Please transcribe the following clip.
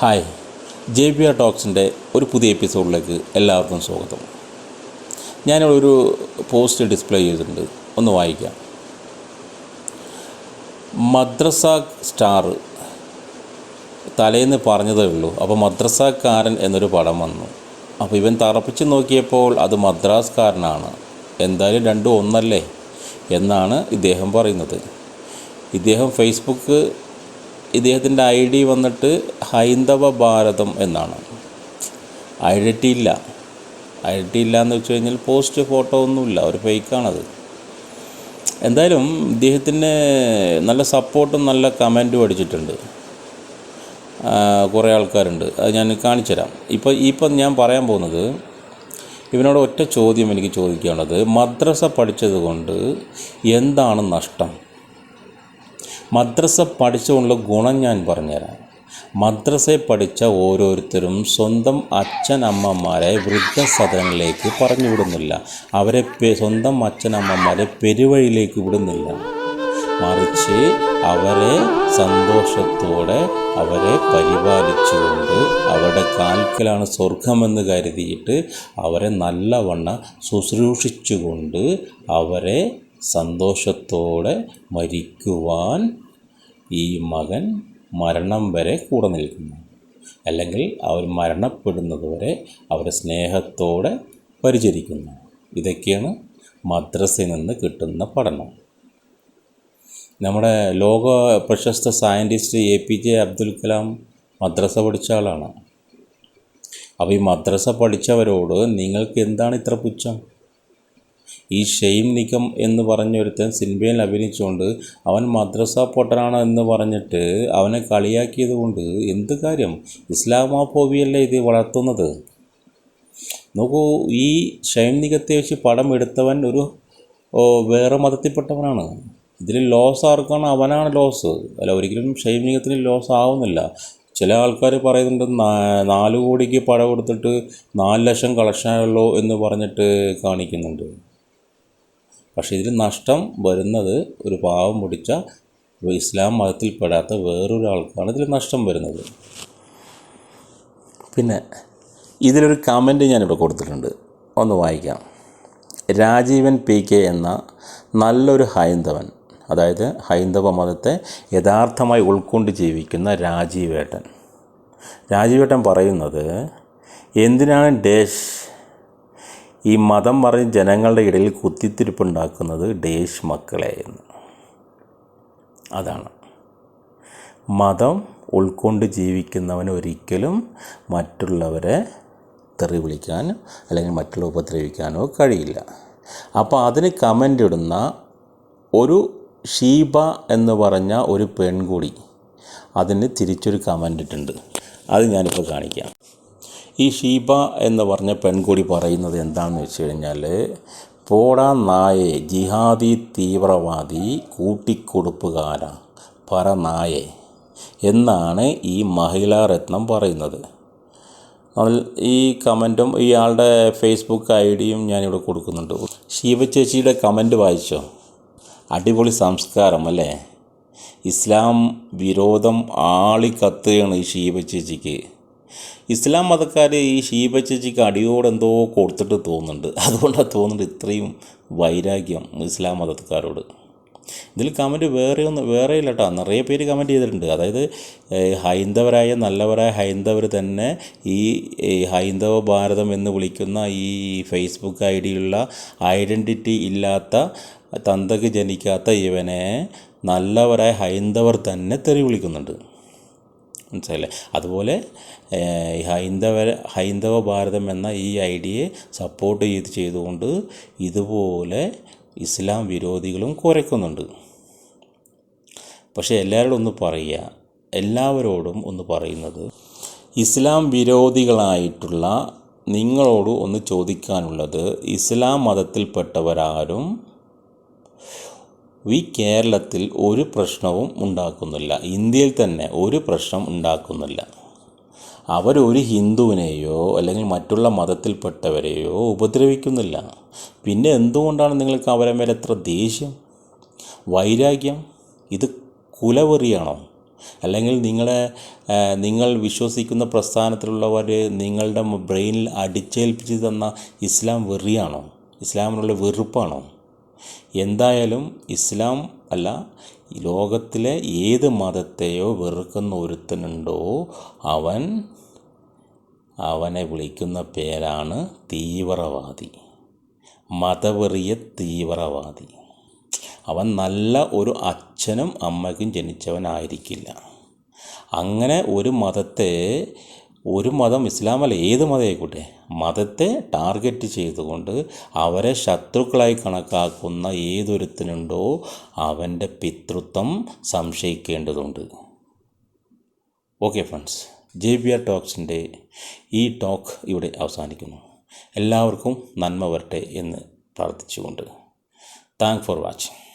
Hi. J P R ടോക്സിന്റെ ഒരു പുതിയ എപ്പിസോഡിലേക്ക് എല്ലാവർക്കും സ്വാഗതം. ഞാനൊരു പോസ്റ്റ് ഡിസ്പ്ലേ ചെയ്തിട്ടുണ്ട്. ഒന്ന് വായിക്കാം. മദ്രസ സ്റ്റാർ തലേന്ന് പറഞ്ഞതേ ഉള്ളൂ. അപ്പോൾ മദ്രസക്കാരൻ എന്നൊരു പടം വന്നു. അപ്പോൾ ഇവൻ തറപ്പിച്ച് നോക്കിയപ്പോൾ അത് മദ്രാസ്കാരനാണ്. എന്തായാലും രണ്ടും ഒന്നല്ലേ എന്നാണ് ഇദ്ദേഹം പറയുന്നത്. ഇദ്ദേഹം ഫേസ്ബുക്ക് ഇദ്ദേഹത്തിന്റെ ഐ ഡി വന്നിട്ട് ഹൈന്ദവ ഭാരതം എന്നാണ്. ഐഡന്റി ഇല്ല. ഐഡന്റി ഇല്ല എന്ന് വെച്ച് കഴിഞ്ഞാൽ പോസ്റ്റ് ഫോട്ടോ ഒന്നുമില്ല ഒരു ഫേക്കാണത് എന്തായാലും ഇദ്ദേഹത്തിന് നല്ല സപ്പോർട്ടും നല്ല കമന്റും അടിച്ചിട്ടുണ്ട്. കുറേ ആൾക്കാരുണ്ട്. അത് ഞാൻ കാണിച്ചു തരാം. ഇപ്പോൾ ഇപ്പം ഞാൻ പറയാൻ പോകുന്നത് ഇവനോട് ഒറ്റ ചോദ്യം എനിക്ക് ചോദിക്കാനുള്ളത്. മദ്രസ പഠിച്ചത് കൊണ്ട് എന്താണ് നഷ്ടം? മദ്രസ പഠിച്ചുകൊണ്ടുള്ള ഗുണം ഞാൻ പറഞ്ഞുതരാം. മദ്രസയെ പഠിച്ച ഓരോരുത്തരും സ്വന്തം അച്ഛനമ്മമാരെ വൃദ്ധസദനങ്ങളിലേക്ക് പറഞ്ഞു വിടുന്നില്ല അവരെ സ്വന്തം അച്ഛനമ്മമാരെ പെരുവഴിയിലേക്ക് വിടുന്നില്ല. മറിച്ച് അവരെ സന്തോഷത്തോടെ അവരെ പരിപാലിച്ചുകൊണ്ട് അവരുടെ കാൽക്കലാണ് സ്വർഗമെന്ന് കരുതിയിട്ട് അവരെ നല്ലവണ്ണം ശുശ്രൂഷിച്ചുകൊണ്ട് അവരെ സന്തോഷത്തോടെ മരിക്കുവാൻ ഈ മകൻ മരണം വരെ കൂടെ നിൽക്കുന്നു. അല്ലെങ്കിൽ അവർ മരണപ്പെടുന്നത് വരെ അവരെ സ്നേഹത്തോടെ പരിചരിക്കുന്നു. ഇതൊക്കെയാണ് മദ്രസയിൽ നിന്ന് കിട്ടുന്ന പഠനം. നമ്മുടെ ലോക പ്രശസ്ത scientist A P J Abdul Kalam മദ്രസ പഠിച്ച ആളാണ്. അപ്പോൾ ഈ മദ്രസ പഠിച്ചവരോട് നിങ്ങൾക്ക് എന്താണ് ഇത്ര പുച്ഛം? ഈ ഷെയ്ം നിഗം എന്ന് പറഞ്ഞൊരുത്തൻ സിനിമയിൽ അഭിനയിച്ചുകൊണ്ട് അവൻ മദ്രസ പൊട്ടനാണ് എന്ന് പറഞ്ഞിട്ട് അവനെ കളിയാക്കിയത് കൊണ്ട് എന്ത് കാര്യം? ഇസ്ലാമോഫോബിയല്ലേ ഇത് വളർത്തുന്നത്? നോക്കൂ ഈ ഷെയ്ം നികത്തെ വെച്ച് പടം എടുത്തവൻ ഒരു വേറെ മതത്തിൽപ്പെട്ടവനാണ്. ഇതിൽ ലോസ് ആർക്കാണ്? അവനാണ് ലോസ്. അല്ല ഒരിക്കലും ഷെയ്ം നിഗത്തിന് ലോസ് ആവുന്നില്ല. ചില ആൾക്കാർ പറയുന്നുണ്ട് നാല് കോടിക്ക് പടം കൊടുത്തിട്ട് നാല് ലക്ഷം കളക്ഷനായുള്ളൂ എന്ന് പറഞ്ഞിട്ട് കാണിക്കുന്നുണ്ട്. പക്ഷേ ഇതിൽ നഷ്ടം വരുന്നത് ഒരു പാവം പിടിച്ച ഇസ്ലാം മതത്തിൽപ്പെടാത്ത വേറൊരാൾക്കാണ് ഇതിൽ നഷ്ടം വരുന്നത്. പിന്നെ ഇതിലൊരു കമന്റ് ഞാനിവിടെ കൊടുത്തിട്ടുണ്ട്. ഒന്ന് വായിക്കാം. രാജീവൻ പി കെ എന്ന നല്ലൊരു ഹൈന്ദവൻ അതായത് ഹൈന്ദവ മതത്തെ യഥാർത്ഥമായി ഉൾക്കൊണ്ട് ജീവിക്കുന്ന രാജീവേട്ടൻ. രാജീവേട്ടൻ പറയുന്നത് എന്തിനാണ് ഡേഷ് ഈ മതം പറഞ്ഞ് ജനങ്ങളുടെ ഇടയിൽ കുത്തിത്തിരിപ്പുണ്ടാക്കുന്നത് ഡേഷ് മക്കളെ എന്ന്. അതാണ്. മതം ഉൾക്കൊണ്ട് ജീവിക്കുന്നവൻ ഒരിക്കലും മറ്റുള്ളവരെ തെറി വിളിക്കാനോ അല്ലെങ്കിൽ മറ്റുള്ള ഉപദ്രവിക്കാനോ കഴിയില്ല. അപ്പോൾ അതിന് കമന്റ് ഇടുന്ന ഒരു ഷീബ എന്ന് പറഞ്ഞ ഒരു പെൺകുടി അതിന് തിരിച്ചൊരു കമന്റ് ഇട്ടുണ്ട്. അത് ഞാനിപ്പോൾ കാണിക്കാം. ഈ ഷീബ എന്ന് പറഞ്ഞ പെൺകുടി പറയുന്നത് എന്താണെന്ന് വെച്ച് കഴിഞ്ഞാൽ പോടാ നായെ ജിഹാദി തീവ്രവാദി കൂട്ടിക്കൊടുപ്പുകാര പറ നായെ എന്നാണ് ഈ മഹിളാ രത്നം പറയുന്നത്. ഈ കമന്റും ഇയാളുടെ ഫേസ്ബുക്ക് ഐ ഡിയും ഞാനിവിടെ കൊടുക്കുന്നുണ്ട്. ഷീബ ചേച്ചിയുടെ കമന്റ് വായിച്ചോ? അടിപൊളി സംസ്കാരം അല്ലേ? ഇസ്ലാം വിരോധം ആളിക്കത്തുകയാണ് ഈ ഷീബ ചേച്ചിക്ക്. ഇസ്ലാം മതക്കാർ ഈ ഷീബ ചേച്ചിക്ക് അടിയോടെ എന്തോ കൊടുത്തിട്ട് തോന്നുന്നുണ്ട്. അതുകൊണ്ടാണ് തോന്നുന്നുണ്ട് ഇത്രയും വൈരാഗ്യം ഇസ്ലാം മതക്കാരോട്. ഇതിൽ കമന്റ് വേറെ ഒന്ന് വേറെ ഇല്ല കേട്ടോ നിറയെ പേര് കമന്റ് ചെയ്തിട്ടുണ്ട്. അതായത് ഹൈന്ദവരായ നല്ലവരായ ഹൈന്ദവർ തന്നെ ഈ ഹൈന്ദവ ഭാരതം എന്ന് വിളിക്കുന്ന ഈ ഫേസ്ബുക്ക് ഐ ഡിയിലുള്ള ഐഡന്റിറ്റി ഇല്ലാത്ത തന്തക്ക് ജനിക്കാത്ത ഇവനെ നല്ലവരായ ഹൈന്ദവർ തന്നെ തെറി വിളിക്കുന്നുണ്ട്. മനസ്സിലായില്ലേ? അതുപോലെ ഹൈന്ദവ ഹൈന്ദവ ഭാരതം എന്ന ഈ ഐഡിയയെ സപ്പോർട്ട് ചെയ്ത് ചെയ്തുകൊണ്ട് ഇതുപോലെ ഇസ്ലാം വിരോധികളും കുറയ്ക്കുന്നുണ്ട്. പക്ഷേ എല്ലാവരോടും ഒന്ന് പറയുക. എല്ലാവരോടും ഒന്ന് പറയുന്നത് ഇസ്ലാം വിരോധികളായിട്ടുള്ള നിങ്ങളോട് ഒന്ന് ചോദിക്കാനുള്ളത് ഇസ്ലാം മതത്തിൽപ്പെട്ടവരാരും ഈ കേരളത്തിൽ ഒരു പ്രശ്നവും ഉണ്ടാക്കുന്നില്ല. ഇന്ത്യയിൽ തന്നെ ഒരു പ്രശ്നം ഉണ്ടാക്കുന്നില്ല. അവരൊരു ഹിന്ദുവിനെയോ അല്ലെങ്കിൽ മറ്റുള്ള മതത്തിൽപ്പെട്ടവരെയോ ഉപദ്രവിക്കുന്നില്ല. പിന്നെ എന്തുകൊണ്ടാണ് നിങ്ങൾക്ക് അവരെ മേലെ എത്ര ദേഷ്യം? വൈരാഗ്യം? ഇത് കുലവെറിയാണോ? അല്ലെങ്കിൽ നിങ്ങളെ നിങ്ങൾ വിശ്വസിക്കുന്ന പ്രസ്ഥാനത്തിലുള്ളവർ നിങ്ങളുടെ ബ്രെയിനിൽ അടിച്ചേൽപ്പിച്ച് തന്ന ഇസ്ലാം വെറിയാണോ? ഇസ്ലാമിനുള്ള വെറുപ്പാണോ? എന്തായാലും ഇസ്ലാം അല്ല ലോകത്തിലെ ഏത് മതത്തെയോ വെറുക്കുന്ന ഒരുത്തനുണ്ടോ അവൻ അവനെ വിളിക്കുന്ന പേരാണ് തീവ്രവാദി. മതവെറിയ തീവ്രവാദി. അവൻ നല്ല ഒരു അച്ഛനും അമ്മയ്ക്കും ജനിച്ചവനായിരിക്കില്ല. അങ്ങനെ ഒരു മതത്തെ ഒരു മതം ഇസ്ലാമല്ല ഏത് മതമായിക്കോട്ടെ. മതത്തെ ടാർഗറ്റ് ചെയ്തുകൊണ്ട് അവരെ ശത്രുക്കളായി കണക്കാക്കുന്ന ഏതൊരുത്തനുണ്ടോ അവന്റെ പിതൃത്വം സംശയിക്കേണ്ടതുണ്ട്. Okay friends J B R ടോക്സിന്റെ ഈ ടോക്ക് ഇവിടെ അവസാനിക്കുന്നു. എല്ലാവർക്കും നന്മ വരട്ടെ എന്ന് പ്രാർത്ഥിച്ചുകൊണ്ട്. Thank for watching